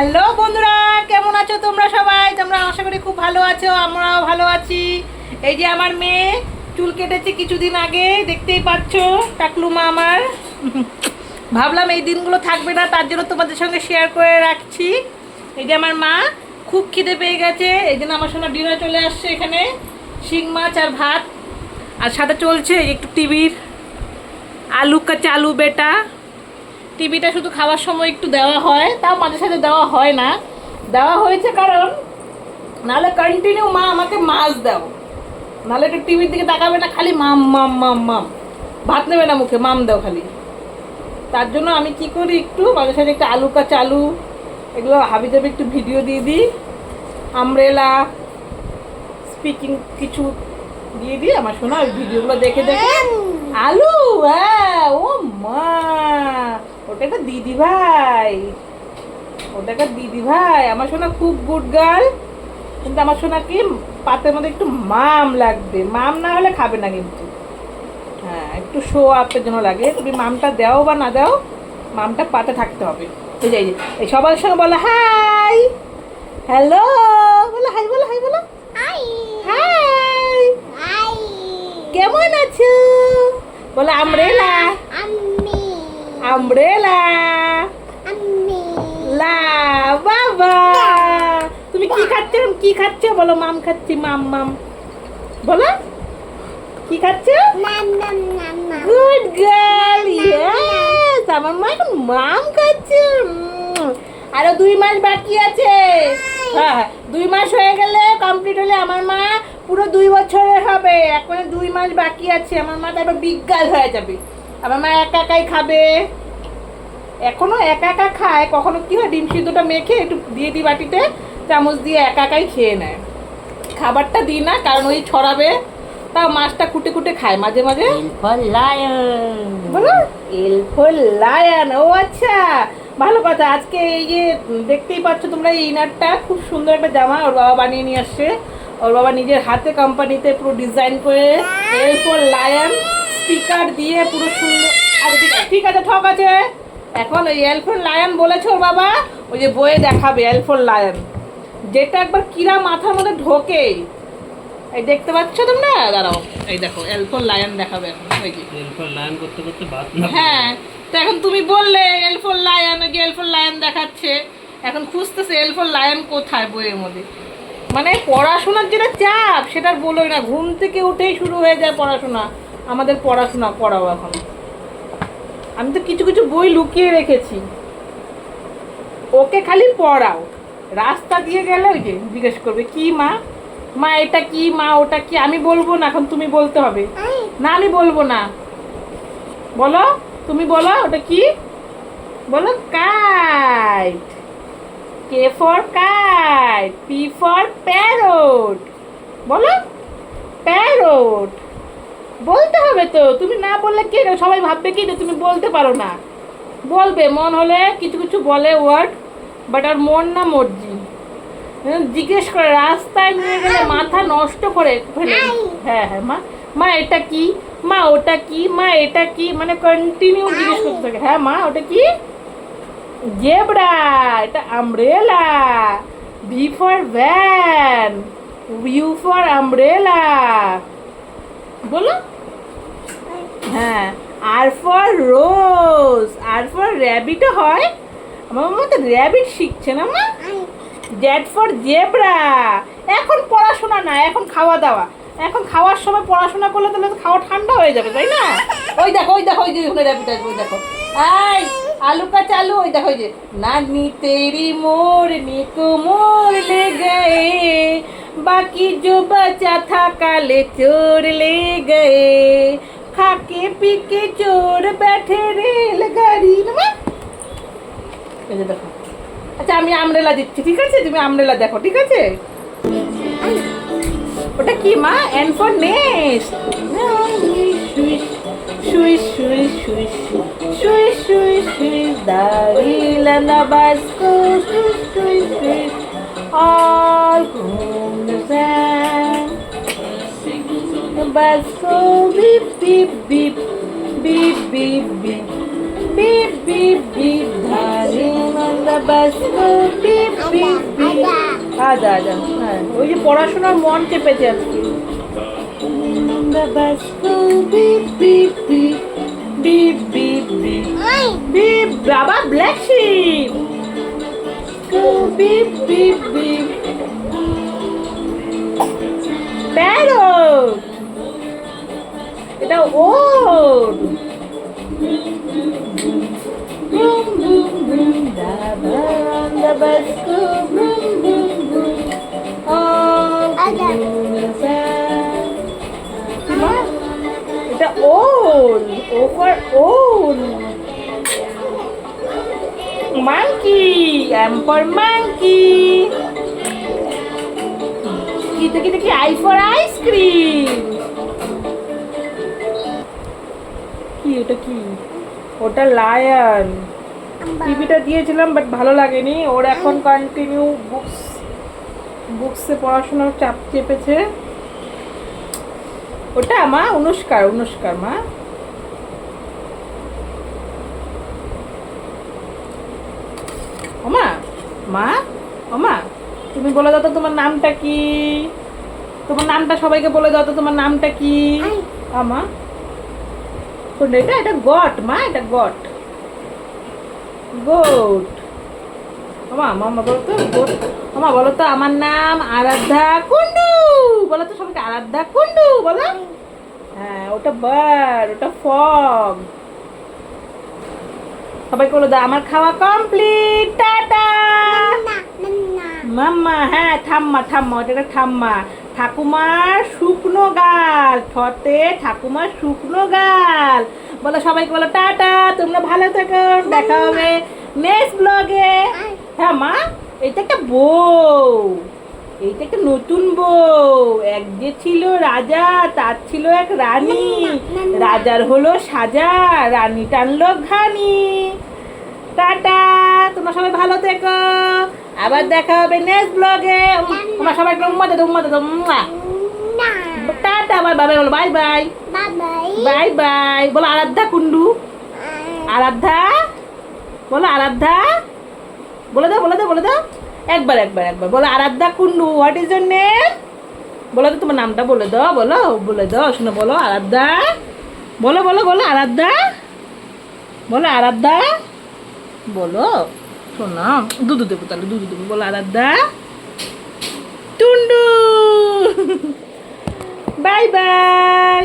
Hello বন্ধুরা, কেমন আছো তোমরা সবাই? তোমরা আশা করি খুব ভালো আছো, আমরাও ভালো আছি। এই যে আমার মেয়ে, চুল কেটেছে কিছুদিন আগে, দেখতেই পাচ্ছ টাকলু মা আমার। ভাবলাম এই দিনগুলো থাকবে না, তার জন্য তোমাদের সঙ্গে শেয়ার করে রাখছি। এই যে আমার মা, খুব খিদে পেয়ে গেছে। এই জন্য আমার সঙ্গে ডিনার চলে আসছে এখানে, শিং মাছ আর ভাত। আর সাথে চলছে একটু টিভির আলু কা আলু বেটা। টিভিটা শুধু খাওয়ার সময় একটু দেওয়া হয় তাও মাঝে সাথে দেওয়া হয় না। দেওয়া হয়েছে কারণ নাহলে কন্টিনিউ মা আমাকে মাছ দাও। নাহলে একটু টিভির দিকে তাকাবে না খালি মাম মাম মাম মাম। ভাত নেবে না মুখে মাম দাও খালি। তার জন্য আমি কি করি একটু মাঝে সাথে একটু আলু কা আলু এগুলো হাবি যাবে একটু ভিডিও দিয়ে দিই। আমরেলা স্পিকিং কিছু দিয়ে দিই আমার শোনা ওই ভিডিওগুলো দেখে দেখে। আলু হ্যাঁ ও মা। ওটা একটা দিদি ভাই। ওটা একটা দিদি ভাই। আমার শোনা খুব গুড গার্ল কিন্তু আমার শোনা কি পাতের মধ্যে একটু মাম লাগবে। মাম না হলে খাবে না কিন্তু। হ্যাঁ একটু শো আপের জন্য লাগে। তুমি মামটা দাও বা না দাও মামটা পাতে থাকতে হবে। যে এই সবার সঙ্গে বলো হাই হ্যালো বলো হাই বলো হাই বলো. Hi Hi. কেমন আছো? বলো আমরেলা. Ami. লা বাবা তুমি কি খাচ্ছ? কি খাচ্ছ? বলো মাম খাচ্ছি মাম মাম। বলো। কি খাচ্ছ. গুড গার্ল ইয়েস আমার মা এখন মাম খাচ্ছে। আরও দুই মাস বাকি আছে। হ্যাঁ হ্যাঁ, দুই মাস হয়ে গেলে কমপ্লিট হলে আমার মা পুরো দুই বছরের হবে। এখন দুই মাস বাকি আছে। আমার মা তারপর বিজ্ঞাল হয়ে যাবে। আমার মা একা একাই খাবে। এখনও একা একা খায় কখনো কি হয় ডিম সিদ্ধটা মেখে একটু দিয়ে দিই বাটিতে চামচ দিয়ে একা একাই খেয়ে নেয়। খাবারটা দিই না কারণ ওই ছড়াবে তাও মাছটা কুটে কুটে খায় মাঝে মাঝে. বলো। এলফল লায়ন ও আচ্ছা ভালো কথা আজকে এই যে দেখতেই পাচ্ছ তোমরা এই ইনারটা খুব সুন্দর একটা জামা ওর বাবা বানিয়ে নিয়ে আসছে। ওর বাবা নিজের হাতে কোম্পানিতে পুরো ডিজাইন করে এলফল লায়ন। স্পিকার দিয়ে পুরো সুন্দর আচ্ছা ঠিক আছে ঠক আছে এখন ওই এলফল লায়ন বলেছে ওর বাবা ওই যে বইয়ে দেখাবে এলফল লায়ন যেটা একবার কিরা মাথার মধ্যে ঢোকে। এই দেখতে পাচ্ছ তোমরা? দাঁড়াও এই দেখো এলফল লায়ন দেখাবে এখন ওই যে করতে করতে হ্যাঁ তো এখন তুমি বললে এলফোর লায়ন যে এলফোর লায়ন দেখাচ্ছে? এখন খুঁজতেছে এলফোর লায়ন কোথায় বইয়ের মধ্যে। মানে পড়াশোনার যেটা চাপ সেটা বলোই না। ঘুম থেকে উঠেই শুরু হয়ে যায় পড়াশোনা। আমাদের পড়াশোনা করাও এখন। আমি তো কিছু কিছু বই লুকিয়ে রেখেছি। ওকে খালি পড়াও। রাস্তা দিয়ে গেলে ওই যে জিজ্ঞেস করবে, কি মা? মা, এটা কি? মা, ওটা কি? আমি বলব না, এখন তুমি বলতে হবে। না, আমি বলব না। বলো, তুমি বলো, ওটা কি? বলো, kite. K for kite? P for parrot. বলো, প্যারোট। বলতে হবে তো। তুমি না বললে কে? সবাই ভাববে কি যে তুমি বলতে পারো না। বলবে মন হলে কিছু কিছু বলে ওয়ার্ড বাট আর মন না মর্জি। হ্যাঁ, জিজ্ঞেস করে রাস্তায় নিয়ে গেলে মাথা নষ্ট করে ফেলে হ্যাঁ হ্যাঁ মা মা এটা কি? মা ওটা কি? মা এটা কি? মানে কন্টিনিউ জিজ্ঞেস করতে থাকে। হ্যাঁ মা ওটা কি? জেব্রা এটা umbrella V for van U for umbrella বলো। হ্যাঁ R for rose R for rabbit হয়। আমার মতো র্যাবিট শিখছে না মা? জ্যাট ফর জেব্রা এখন পড়াশোনা না, এখন খাওয়া দাওয়া। এখন খাওয়ার সময় পড়াশোনা করলে তাহলে খাওয়া ঠান্ডা হয়ে যাবে, তাই না? ওই দেখো ওই দেখো, ওই যে ওখানে র্যাবিট আসবে ওই দেখো। আই আলু কাঁচা আলু, ওই দেখো, ওই যে। নানি, তেরি মোর নিকু মোর লে बाकी जो बचा था काले चोर ले गए खाके पी के चोर बैठे रेल गाड़ी না এই যে দেখো আচ্ছা আমি আমরেলা দিচ্ছি ঠিক আছে তুমি আমরেলা দেখো ঠিক আছে ওটা কি মা N for nest Swiss Swiss Swiss Swiss Swiss Swiss Swiss দাঁড়িয়ে না বাসকো Swiss Swiss Swiss all বাসকো beep beep beep beep beep beep beep beep beep, darling on the bus go beep beep beep. আজা আজা হ্যাঁ ওই যে পড়াশোনার মন চেপেছে আজকে The bus go beep beep beep beep beep beep ওই বাবা black sheep beep beep parrot এটা ওর Boom, boom, boom, da, da, the bus go boom, boom, boom. All আজা। through the sand. মা, এটা owl O for owl monkey M for monkey কি দেখি দেখি I for ice cream কি ওটা কি? ওটা লায়ন টিভিটা দিয়েছিলাম বাট ভালো লাগেনি। ওর এখন কন্টিনিউ বুকস বুকসে পড়াশোনার চাপ চেপেছে। ওটা মা অনুষ্কার অনুষ্কার মা। ওমা মা ওমা তুমি বলে দাও তো তোমার নামটা কি? তোমার নামটা সবাইকে বলে দাও তো তোমার নামটা কি? আমা এটা? এটা গট মা এটা গট। গোট। মামা বলো তো গোট। বলো তো আমার নাম আরাধ্যা কুন্ডু বলো তো সবাইকে আরাধ্যা কুন্ডু বলো। হ্যাঁ ওটা বার্ড ওটা ফগ সবাইকে বলে দাও আমার খাওয়া কমপ্লিট টাটা। মাম্মা হ্যাঁ ঠাম্মা ঠাম্মা ওটা ঠাম্মা। ঠাকুমার শুকনো গাল ঠতে ঠাকুমার শুকনো গাল। বলো সবাইকে বলো টাটা তোমরা ভালো থেকো দেখা হবে নেক্সট ব্লগে হ্যাঁ মা এটা একটা বউ এইটা একটা নতুন বউ। এক যে ছিল রাজা তার ছিল এক রানী। রাজার হলো সাজা রানী টানলো ঘানি। টাটা তোমরা সবাই ভালো থেকো। আবার দেখা হবে নেক্সট ব্লগে তোমরা সবাই উম্মা দাদা উম্মা দাদা উম্মা। টাটা বাই বাই বলো বাই বাই বাই বাই বলো আরাধ্যা কুন্ডু আরাধ্যা? বলো আরাধ্যা? বলে দাও বলে দাও বলে দাও। একবার একবার একবার। বলো Aradhya Kundu what is your name বলো তো তোমার নামটা বলে দাও বলো বলে দাও শুনে বলো আরাধ্যা। বলো বলো বলো আরাধ্যা। বলো আরাধ্যা। বলো। শোনা দুধ দেবো তাহলে দুধ দেবো। বলো আরাধ্যা। Tundu bye bye.